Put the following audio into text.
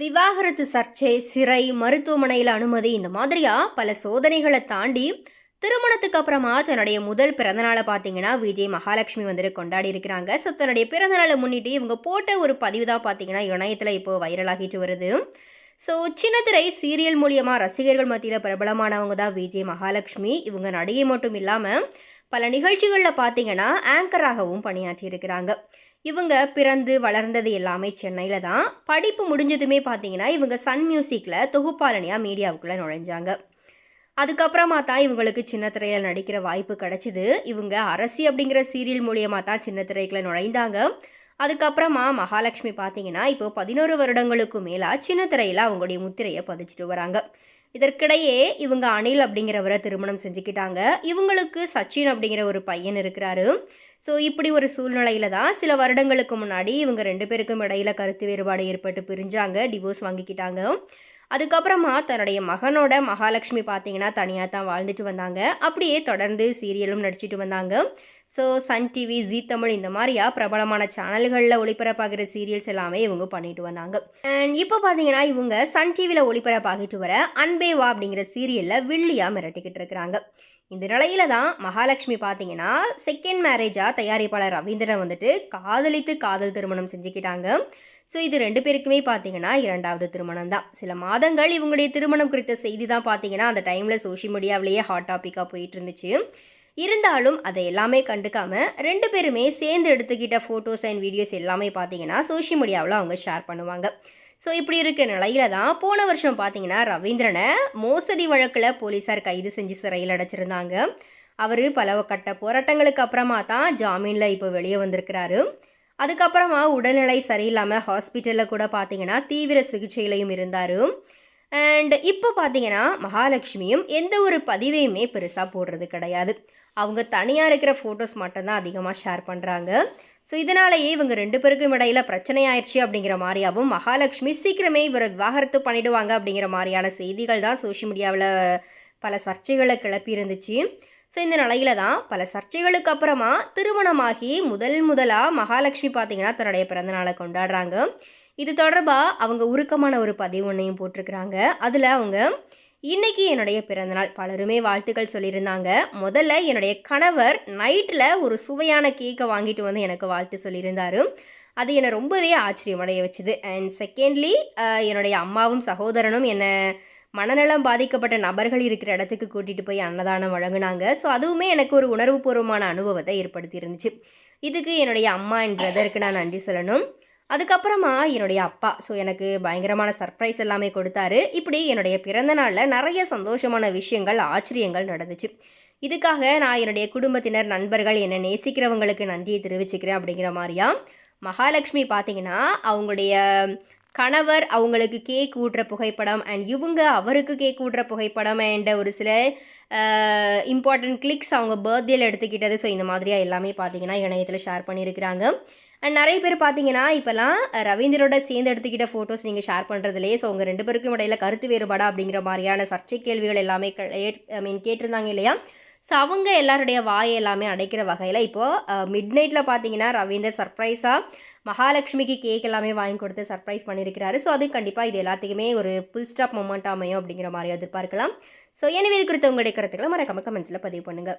விவாகரத்து சர்ச்சை சிறை மருத்துவமனையில் அனுமதி இந்த மாதிரியா? பல சோதனைகளை தாண்டி திருமணத்துக்கு அப்புறமா தன்னுடைய முதல் பிறந்தநாளை பார்த்தீங்கன்னா விஜய் மகாலட்சுமி வந்துட்டு கொண்டாடி இருக்கிறாங்க. ஸோ தன்னுடைய பிறந்தநாளை முன்னிட்டு இவங்க போட்ட ஒரு பதிவு தான் பார்த்தீங்கன்னா இணையத்தில் இப்போ வைரலாகிட்டு வருது. ஸோ சின்னத்திரை சீரியல் மூலியமாக ரசிகர்கள் மத்தியில் பிரபலமானவங்க தான் விஜய் மகாலட்சுமி. இவங்க நடிகை மட்டும் இல்லாமல் பல நிகழ்ச்சிகளில் பார்த்தீங்கன்னா ஆங்கராகவும் பணியாற்றி இருக்கிறாங்க. இவங்க பிறந்து வளர்ந்தது எல்லாமே சென்னையில் தான். படிப்பு முடிஞ்சதுமே பார்த்தீங்கன்னா இவங்க சன் மியூசிக்கில் தொகுப்பாளனியாக மீடியாவுக்குள்ளே நுழைஞ்சாங்க. அதுக்கப்புறமா தான் இவங்களுக்கு சின்ன திரையில் நடிக்கிற வாய்ப்பு கிடச்சிது. இவங்க அரசி அப்படிங்கிற சீரியல் மூலியமாக தான் சின்ன திரைக்குள்ளே நுழைந்தாங்க. அதுக்கப்புறமா மகாலட்சுமி பார்த்தீங்கன்னா இப்போ பதினோரு வருடங்களுக்கு மேலாக சின்ன திரையில் அவங்களுடைய முத்திரையை பதிச்சுட்டு வராங்க. இதற்கிடையே இவங்க அனில் அப்படிங்கிறவரை திருமணம் செஞ்சுக்கிட்டாங்க. இவங்களுக்கு சச்சின் அப்படிங்கிற ஒரு பையன் இருக்கிறாரு. ஸோ இப்படி ஒரு சூழ்நிலையில தான் சில வருடங்களுக்கு முன்னாடி இவங்க ரெண்டு பேருக்கும் இடையில கருத்து வேறுபாடு ஏற்பட்டு பிரிஞ்சாங்க டிவோர்ஸ் வாங்கிக்கிட்டாங்க. அதுக்கப்புறமா தன்னுடைய மகனோட மகாலட்சுமி பார்த்தீங்கன்னா தனியாக தான் வாழ்ந்துட்டு வந்தாங்க. அப்படியே தொடர்ந்து சீரியலும் நடிச்சிட்டு வந்தாங்க. So Sun TV Zee Tamil இந்த மாதிரியா பிரபலமான சேனல்களில் ஒளிபரப்பாகிற சீரியல்ஸ் எல்லாமே இவங்க பண்ணிட்டு வந்தாங்க. அண்ட் இப்போ பார்த்தீங்கன்னா இவங்க சன் டிவியில் ஒளிபரப்பாகிட்டு வர அன்பே வா அப்படிங்கிற சீரியலில் வில்லியாக மிரட்டிக்கிட்டு இருக்கிறாங்க. இந்த நிலையில தான் மகாலட்சுமி பார்த்தீங்கன்னா செகண்ட் மேரேஜாக தயாரிப்பாளர் ரவீந்திரன் வந்துட்டு காதலித்து காதல் திருமணம் செஞ்சுக்கிட்டாங்க. ஸோ இது ரெண்டு பேருக்குமே பார்த்தீங்கன்னா இரண்டாவது திருமணம் தான். சில மாதங்கள் இவங்களுடைய திருமணம் குறித்த செய்தி தான் பார்த்தீங்கன்னா அந்த டைமில் சோஷியல் மீடியாவிலேயே ஹாட் டாப்பிக்காக போயிட்டு இருந்துச்சு. இருந்தாலும் அதை எல்லாமே கண்டுக்காம ரெண்டு பேருமே சேர்ந்து எடுத்துக்கிட்ட ஃபோட்டோஸ் அண்ட் வீடியோஸ் எல்லாமே பார்த்தீங்கன்னா சோஷியல் மீடியாவில் அவங்க ஷேர் பண்ணுவாங்க. ஸோ இப்படி இருக்கிற நிலையில தான் போன வருஷம் பார்த்தீங்கன்னா ரவீந்திரனை மோசடி வழக்கில் போலீஸார் கைது செஞ்சு சிறையில் அடைச்சிருந்தாங்க. அவர் பல கட்ட போராட்டங்களுக்கு அப்புறமா தான் ஜாமீனில் இப்போ வெளியே வந்திருக்கிறாரு. அதுக்கப்புறமா உடல்நிலை சரியில்லாமல் ஹாஸ்பிட்டலில் கூட பார்த்தீங்கன்னா தீவிர சிகிச்சையிலையும் இருந்தார். அண்ட் இப்போ பார்த்தீங்கன்னா மகாலட்சுமியும் எந்த ஒரு பதிவையுமே பெருசாக போடுறது கிடையாது. அவங்க தனியாக இருக்கிற ஃபோட்டோஸ் மட்டும்தான் அதிகமாக ஷேர் பண்ணுறாங்க ஸோ இதனாலேயே இவங்க ரெண்டு பேருக்கும் இடையில பிரச்சனை ஆயிடுச்சு அப்படிங்கிற மாதிரியாகவும் மகாலட்சுமி சீக்கிரமே இவரை விவாகரத்து பண்ணிடுவாங்க அப்படிங்கிற மாதிரியான செய்திகள் தான் சோஷியல் மீடியாவில் பல சர்ச்சைகளை கிளப்பி இருந்துச்சு. ஸோ இந்த நிலையில தான் பல சர்ச்சைகளுக்கு அப்புறமா திருமணமாகி முதல் முதலாக மகாலட்சுமி பார்த்தீங்கன்னா தன்னுடைய பிறந்தநாளை கொண்டாடுறாங்க. இது தொடர்பாக அவங்க உருக்கமான ஒரு பதிவு ஒன்றையும் போட்டிருக்கிறாங்க. அதில் அவங்க இன்னைக்கு என்னுடைய பிறந்தநாள். பலருமே வாழ்த்துக்கள் சொல்லியிருந்தாங்க. முதல்ல என்னுடைய கணவர் நைட்டில் ஒரு சுவையான கேக்கை வாங்கிட்டு வந்து எனக்கு வாழ்த்து சொல்லியிருந்தாரு. அது என்னை ரொம்பவே ஆச்சரியமடைய வச்சுது. அண்ட் செகண்ட்லி என்னுடைய அம்மாவும் சகோதரனும் என்னை மனநலம் பாதிக்கப்பட்ட நபர்கள் இருக்கிற இடத்துக்கு கூட்டிகிட்டு போய் அன்னதானம் வழங்கினாங்க. ஸோ அதுவுமே எனக்கு ஒரு உணர்வுபூர்வமான அனுபவத்தை ஏற்படுத்தி இருந்துச்சு இதுக்கு என்னுடைய அம்மா என் பிரதருக்கு நான் நன்றி சொல்லணும். அதுக்கப்புறமா என்னுடைய அப்பா. ஸோ எனக்கு பயங்கரமான சர்ப்ரைஸ் எல்லாமே கொடுத்தாரு. இப்படி என்னுடைய பிறந்த நாளில் நிறைய சந்தோஷமான விஷயங்கள் ஆச்சரியங்கள் நடந்துச்சு. இதுக்காக நான் என்னுடைய குடும்பத்தினர் நண்பர்கள் என்னை நேசிக்கிறவங்களுக்கு நன்றியை தெரிவிச்சுக்கிறேன் அப்படிங்கிற மாதிரியா? மகாலட்சுமி பார்த்தீங்கன்னா அவங்களுடைய கணவர் அவங்களுக்கு கேக் ஊட்டுற புகைப்படம் அண்ட் இவங்க அவருக்கு கேக் ஊட்டுற புகைப்படம் அண்ட் ஒரு சில இம்பார்ட்டன்ட் கிளிக்ஸ் அவங்க பர்த்டேல எடுத்துக்கிட்டது. ஸோ இந்த மாதிரியாக எல்லாமே பார்த்தீங்கன்னா இணையத்தில் ஷேர் பண்ணியிருக்கிறாங்க. அண்ட் நிறைய பேர் பார்த்தீங்கன்னா இப்போலாம் ரவீந்திரோட சேர்ந்து எடுத்துக்கிட்ட ஃபோட்டோஸ் நீங்கள் ஷேர் பண்ணுறதுலேயே ஸோ உங்கள் ரெண்டு பேருக்கும் இடையில கருத்து வேறுபாடா அப்படிங்கிற மாதிரியான சர்ச்சை கேள்விகள் எல்லாமே ஐ மீன் கேட்டிருந்தாங்க இல்லையா? ஸோ அவங்க எல்லாருடைய வாயை எல்லாமே அடைக்கிற வகையில் இப்போது மிட் நைட்டில் பார்த்தீங்கன்னா ரவீந்தர் சர்ப்ரைஸாக மகாலட்சுமிக்கு கேக் எல்லாமே வாங்கி கொடுத்து சர்ப்ரைஸ் பண்ணியிருக்கிறாரு. ஸோ அது கண்டிப்பாக இது எல்லாத்துக்குமே ஒரு புல் ஸ்டாப் மூமெண்ட் அமையும் அப்படிங்கிற மாதிரி எதிர்பார்க்கலாம். ஸோ எனவே இது குறித்த உங்களுடைய கருத்துக்களை மறக்காம கமெண்ட்ஸில் பதிவு பண்ணுங்கள்